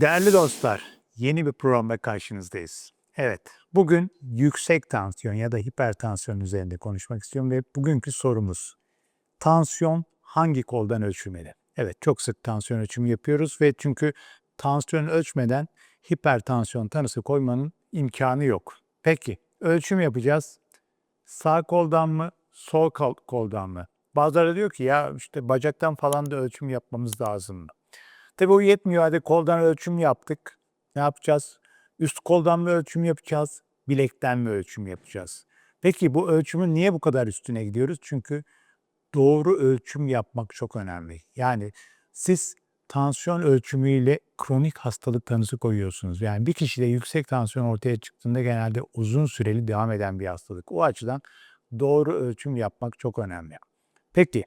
Değerli dostlar, yeni bir programda karşınızdayız. Evet, bugün yüksek tansiyon ya da hipertansiyon üzerinde konuşmak istiyorum ve bugünkü sorumuz tansiyon hangi koldan ölçülmeli? Evet, çok sık tansiyon ölçümü yapıyoruz ve çünkü tansiyon ölçmeden hipertansiyon tanısı koymanın imkanı yok. Peki, ölçüm yapacağız. Sağ koldan mı, sol kol- koldan mı? Bazıları diyor ki ya işte bacaktan falan da ölçüm yapmamız lazım mı? Tabii o yetmiyor. Hadi koldan ölçüm yaptık. Ne yapacağız? Üst koldan mı ölçüm yapacağız? Bilekten mi ölçüm yapacağız? Peki bu ölçümün niye bu kadar üstüne gidiyoruz? Çünkü doğru ölçüm yapmak çok önemli. Yani siz tansiyon ölçümüyle kronik hastalık tanısı koyuyorsunuz. Yani bir kişide yüksek tansiyon ortaya çıktığında genelde uzun süreli devam eden bir hastalık. O açıdan doğru ölçüm yapmak çok önemli. Peki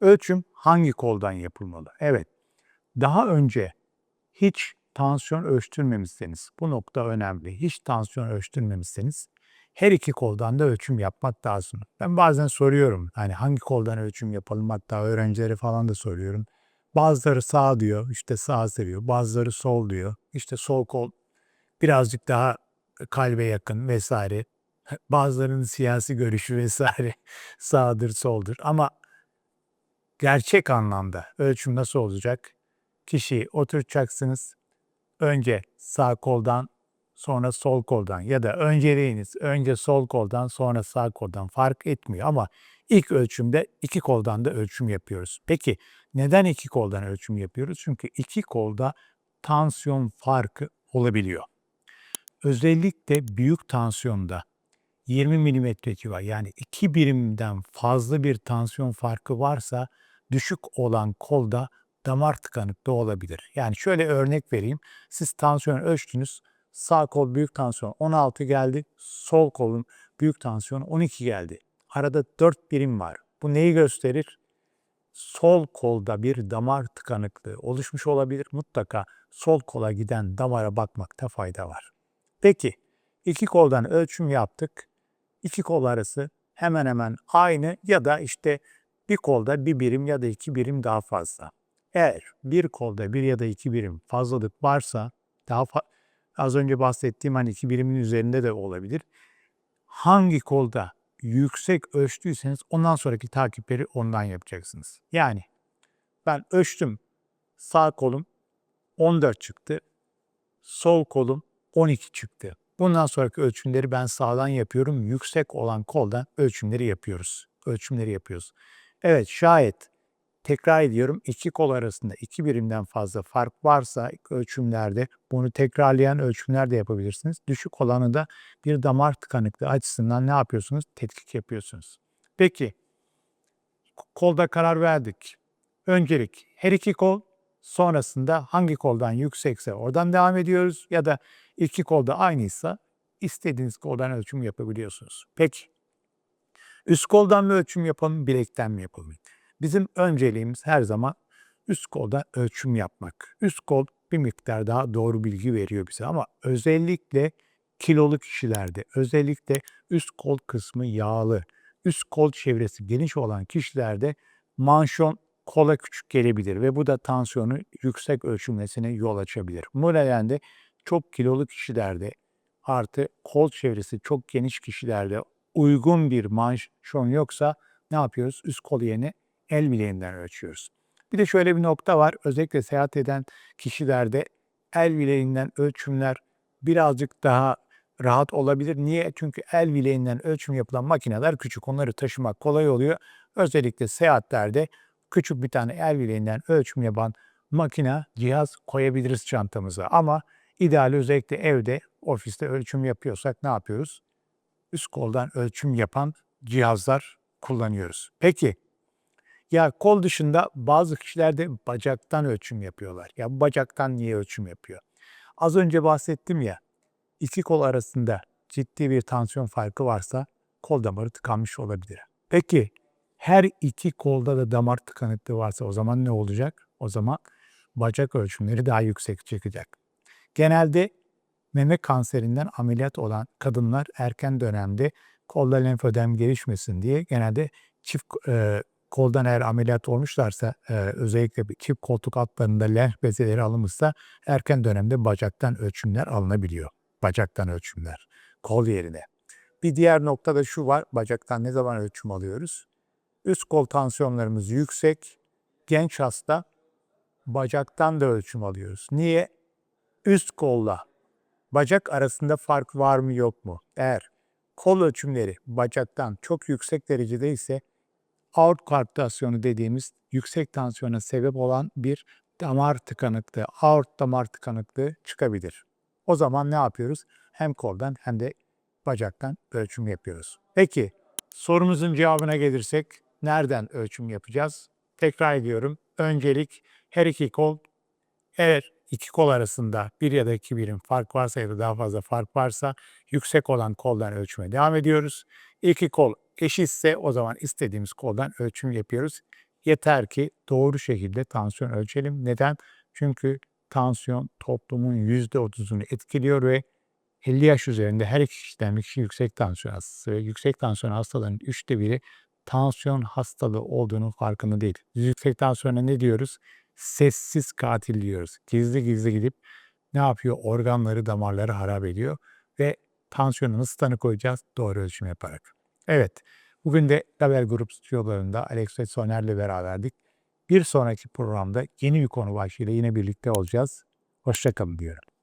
ölçüm hangi koldan yapılmalı? Evet daha önce hiç tansiyon ölçtürmemişseniz, bu nokta önemli. Hiç tansiyon ölçtürmemişseniz her iki koldan da ölçüm yapmak lazım. Ben bazen soruyorum hani hangi koldan ölçüm yapalım hatta öğrencilere falan da soruyorum. Bazıları sağ diyor, işte sağ seviyor. Bazıları sol diyor. İşte sol kol birazcık daha kalbe yakın vesaire. Bazılarının siyasi görüşü vesaire sağdır soldur. Ama gerçek anlamda ölçüm nasıl olacak? Kişiyi oturtacaksınız. Önce sağ koldan sonra sol koldan ya da önceliğiniz önce sol koldan sonra sağ koldan fark etmiyor ama ilk ölçümde iki koldan da ölçüm yapıyoruz. Peki neden iki koldan ölçüm yapıyoruz? Çünkü iki kolda tansiyon farkı olabiliyor. Özellikle büyük tansiyonda 20 milimetre civarı yani 2 birimden fazla bir tansiyon farkı varsa düşük olan kolda damar tıkanıklığı olabilir. Yani şöyle örnek vereyim. Siz tansiyon ölçtünüz. Sağ kol büyük tansiyon 16 geldi. Sol kolun büyük tansiyon 12 geldi. Arada 4 birim var. Bu neyi gösterir? Sol kolda bir damar tıkanıklığı oluşmuş olabilir. Mutlaka sol kola giden damara bakmakta fayda var. Peki iki koldan ölçüm yaptık. İki kol arası hemen hemen aynı ya da işte bir kolda bir birim ya da iki birim daha fazla. Eğer bir kolda bir ya da iki birim fazlalık varsa daha fa- az önce bahsettiğim hani iki birimin üzerinde de olabilir. Hangi kolda yüksek ölçtüyseniz ondan sonraki takipleri ondan yapacaksınız. Yani ben ölçtüm sağ kolum 14 çıktı. Sol kolum 12 çıktı. Bundan sonraki ölçümleri ben sağdan yapıyorum. Yüksek olan koldan ölçümleri yapıyoruz. Ölçümleri yapıyoruz. Evet şayet tekrar ediyorum iki kol arasında iki birimden fazla fark varsa ölçümlerde bunu tekrarlayan ölçümler de yapabilirsiniz. Düşük olanı da bir damar tıkanıklığı açısından ne yapıyorsunuz? Tetkik yapıyorsunuz. Peki kolda karar verdik. Öncelik her iki kol sonrasında hangi koldan yüksekse oradan devam ediyoruz ya da iki kolda aynıysa istediğiniz koldan ölçüm yapabiliyorsunuz. Peki üst koldan mı ölçüm yapalım, bilekten mi yapalım? Bizim önceliğimiz her zaman üst kolda ölçüm yapmak. Üst kol bir miktar daha doğru bilgi veriyor bize ama özellikle kilolu kişilerde, özellikle üst kol kısmı yağlı, üst kol çevresi geniş olan kişilerde manşon kola küçük gelebilir ve bu da tansiyonu yüksek ölçülmesine yol açabilir. Bu nedenle çok kilolu kişilerde artı kol çevresi çok geniş kişilerde uygun bir manşon yoksa ne yapıyoruz? Üst kol yerine el bileğinden ölçüyoruz. Bir de şöyle bir nokta var. Özellikle seyahat eden kişilerde el bileğinden ölçümler birazcık daha rahat olabilir. Niye? Çünkü el bileğinden ölçüm yapılan makineler küçük. Onları taşımak kolay oluyor. Özellikle seyahatlerde küçük bir tane el bileğinden ölçüm yapan makine, cihaz koyabiliriz çantamıza. Ama ideal özellikle evde, ofiste ölçüm yapıyorsak ne yapıyoruz? Üst koldan ölçüm yapan cihazlar kullanıyoruz. Peki ya kol dışında bazı kişiler de bacaktan ölçüm yapıyorlar. Ya bacaktan niye ölçüm yapıyor? Az önce bahsettim ya, iki kol arasında ciddi bir tansiyon farkı varsa kol damarı tıkanmış olabilir. Peki her iki kolda da damar tıkanıklığı varsa o zaman ne olacak? O zaman bacak ölçümleri daha yüksek çıkacak. Genelde meme kanserinden ameliyat olan kadınlar erken dönemde kolda lenfödem gelişmesin diye genelde çift e, koldan eğer ameliyat olmuşlarsa e, özellikle bir çift koltuk altlarında lenf bezeleri alınmışsa erken dönemde bacaktan ölçümler alınabiliyor. Bacaktan ölçümler kol yerine. Bir diğer nokta da şu var. Bacaktan ne zaman ölçüm alıyoruz? Üst kol tansiyonlarımız yüksek. Genç hasta bacaktan da ölçüm alıyoruz. Niye? Üst kolla bacak arasında fark var mı yok mu? Eğer kol ölçümleri bacaktan çok yüksek derecede ise aort koarktasyonu dediğimiz yüksek tansiyona sebep olan bir damar tıkanıklığı, aort damar tıkanıklığı çıkabilir. O zaman ne yapıyoruz? Hem koldan hem de bacaktan ölçüm yapıyoruz. Peki sorumuzun cevabına gelirsek nereden ölçüm yapacağız? Tekrar ediyorum. Öncelik her iki kol eğer iki kol arasında bir ya da iki birim fark varsa ya da daha fazla fark varsa yüksek olan koldan ölçüme devam ediyoruz. İki kol eşitse o zaman istediğimiz koldan ölçüm yapıyoruz. Yeter ki doğru şekilde tansiyon ölçelim. Neden? Çünkü tansiyon toplumun %30'unu etkiliyor ve 50 yaş üzerinde her iki kişiden bir kişi yüksek tansiyon hastası ve yüksek tansiyon hastalarının üçte biri tansiyon hastalığı olduğunun farkında değil. Yüksek tansiyona ne diyoruz? Sessiz katil diyoruz. Gizli gizli gidip ne yapıyor? Organları, damarları harap ediyor ve tansiyonu nasıl tanı koyacağız? Doğru ölçüm yaparak. Evet, bugün de Label Grup stüdyolarında Alex ve Soner'le beraberdik. Bir sonraki programda yeni bir konu başlığıyla yine birlikte olacağız. Hoşçakalın diyorum.